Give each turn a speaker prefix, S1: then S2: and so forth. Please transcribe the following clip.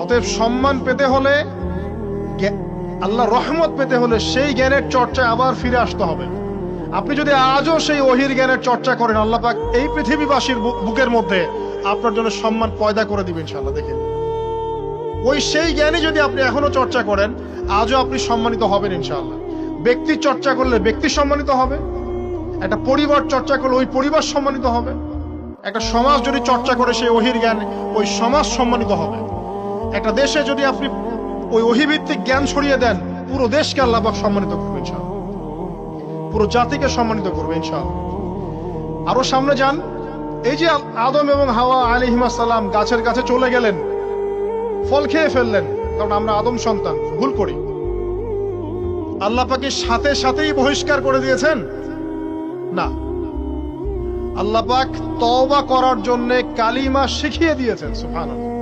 S1: অতএব সম্মান পেতে হলে আল্লাহ রহমত পেতে হলে সেই জ্ঞানের চর্চায় আবার ফিরে আসতে হবে। আপনি যদি আজও সেই ওহির জ্ঞানের চর্চা করেন, আল্লাহ পাক এই পৃথিবীবাসীর বুকের মধ্যে আপনার জন্য সম্মান পয়দা করে দিবেন ইনশাআল্লাহ, দেখেন। ওই সেই জ্ঞানই যদি আপনি এখনও চর্চা করেন, আজও আপনি সম্মানিত হবেন ইনশাআল্লাহ। ব্যক্তির চর্চা করলে ব্যক্তি সম্মানিত হবে, একটা পরিবার চর্চা করলে ওই পরিবার সম্মানিত হবে, একটা সমাজ যদি চর্চা করে সেই ওহির জ্ঞান, ওই সমাজ সম্মানিত হবে। একটা দেশে যদি আপনি ওই অহিভিত্তিক জ্ঞান ছড়িয়ে দেন, পুরো দেশকে আল্লাহ পাক সম্মানিত করবে ইনশাআল্লাহ। পুরো জাতিকে সম্মানিত করবে ইনশাআল্লাহ। আরও সামনে যান। এই যে আদম এবং হাওয়া আলিহিমাসাল্লাম গাছের কাছে চলে গেলেন, ফল খেয়ে ফেললেন, কারণ আমরা আদম সন্তান, ভুল করি। আল্লাহ পাকে সাথে সাথেই বহিষ্কার করে দিয়েছেন? না। আল্লাহ পাক তওবা করার জন্য কালিমা শিখিয়ে দিয়েছেন, সুবহানাল্লাহ।